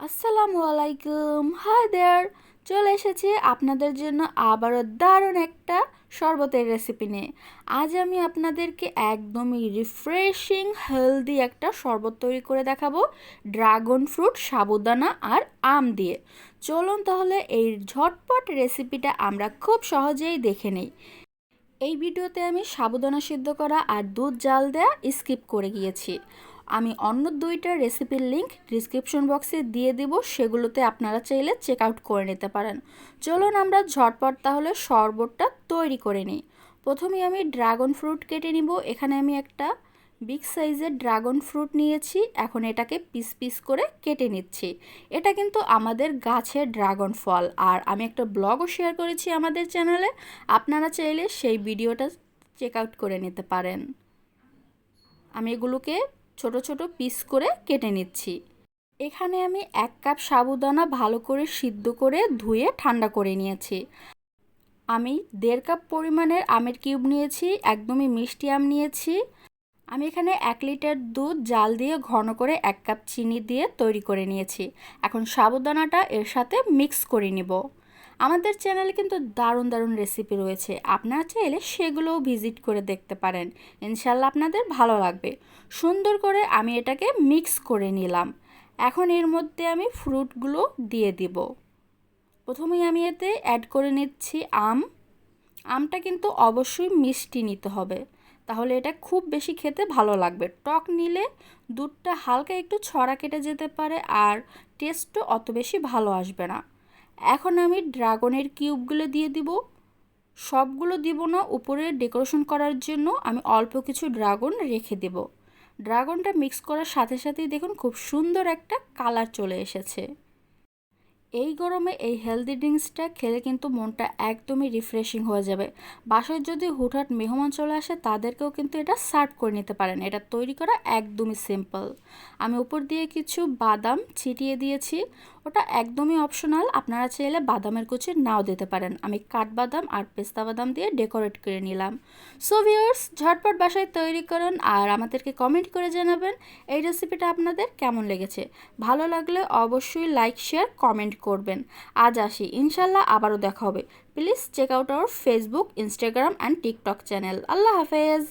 আসসালামু আলাইকুম। Hi there চলে এসেছি আপনাদের জন্য আবারও দারুণ একটা শরবতের রেসিপি নিয়ে। আজ আমি আপনাদেরকে একদমই রিফ্রেশিং হেলদি একটা শরবত তৈরি করে দেখাবো ড্রাগন ফ্রুট সাবুদানা আর আম দিয়ে। চলুন তাহলে এই ঝটপট রেসিপিটা আমরা খুব সহজেই দেখে নেই। এই ভিডিওতে আমি সাবুদানা সিদ্ধ করা আর দুধ জাল দেওয়া স্কিপ করে গিয়েছি। আমি অন্য দুইটা রেসিপির লিংক ডিসক্রিপশন বক্সে দিয়ে দেব, সেগুলোতে আপনারা চাইলে চেক আউট করে নিতে পারেন। চলুন আমরা ঝটপট তাহলে শরবতটা তৈরি করে নিই। প্রথমে আমি ড্রাগন ফ্রুট কেটে নিব। এখানে আমি একটা বিগ সাইজের ড্রাগন ফ্রুট নিয়েছি। এখন এটাকে পিস পিস করে কেটে নিচ্ছি। এটা কিন্তু আমাদের গাছের ড্রাগন ফল। আর আমি একটা ব্লগও শেয়ার করেছি আমাদের চ্যানেলে আপনারা চাইলে সেই ভিডিওটা চেক আউট করে নিতে পারেন। আমি এগুলোকে ছোট ছোট পিস করে কেটে নিচ্ছি। এখানে আমি এক কাপ সাবুদানা ভালো করে সিদ্ধ করে ধুয়ে ঠান্ডা করে নিয়েছি। আমি দেড় কাপ পরিমাণের আমের কিউব নিয়েছি, একদমই মিষ্টি আম নিয়েছি। আমি এখানে এক লিটার দুধ জাল দিয়ে ঘন করে এক কাপ চিনি দিয়ে তৈরি করে নিয়েছি। এখন সাবুদানাটা এর সাথে মিক্স করে নিব। আমাদের চ্যানেলে কিন্তু দারুণ দারুণ রেসিপি রয়েছে। আপনারা চাইলে সেগুলোও ভিজিট করে দেখতে পারেন। ইনশাল্লাহ আপনাদের ভালো লাগবে। সুন্দর করে আমি এটাকে মিক্স করে নিলাম। এখন এর মধ্যে আমি ফ্রুটগুলো দিয়ে দিব। প্রথমেই আমি এতে অ্যাড করে নিচ্ছি আম। আমটা কিন্তু অবশ্যই মিষ্টি নিতে হবে। তাহলে এটা খুব বেশি খেতে ভালো লাগবে। টক নিলে দুধটা হালকা একটু ছড়া কেটে যেতে পারে আর টেস্টও অত বেশি ভালো আসবে না। এখন আমি ড্রাগনের কিউবগুলো দিয়ে দিব। সবগুলো দিব না উপরে ডেকোরেশন করার জন্য আমি অল্প কিছু ড্রাগন রেখে দেব। ড্রাগনটা মিক্স করার সাথে সাথেই দেখুন খুব সুন্দর একটা কালার চলে এসেছে। এই গরমে এই হেলদি ড্রিঙ্কসটা খেলে কিন্তু মনটা একদমই রিফ্রেশিং হয়ে যাবে। বাসায় যদি হুটহাট মেহমান চলে আসে, তাদেরকেও কিন্তু এটা সার্ভ করে নিতে পারেন। এটা তৈরি করা একদমই সিম্পল আমি উপর দিয়ে কিছু বাদাম ছিটিয়ে দিয়েছি। ওটা একদমই অপশনাল আপনারা চাইলে বাদামের কুচি নাও দিতে পারেন। আমি কাঠবাদাম আর পেস্তা বাদাম দিয়ে ডেকোরেট করে নিলাম। সো ভিউয়ার্স ঝটপট বাসায় তৈরি করুন আর আমাদেরকে কমেন্ট করে জানাবেন এই রেসিপিটা আপনাদের কেমন লেগেছে। ভালো লাগলে অবশ্যই লাইক শেয়ার কমেন্ট করবেন। আজ আসি। ইনশাল্লাহ আবারও দেখা হবে। Please check out our Facebook Instagram and TikTok channel আল্লাহ হাফেজ।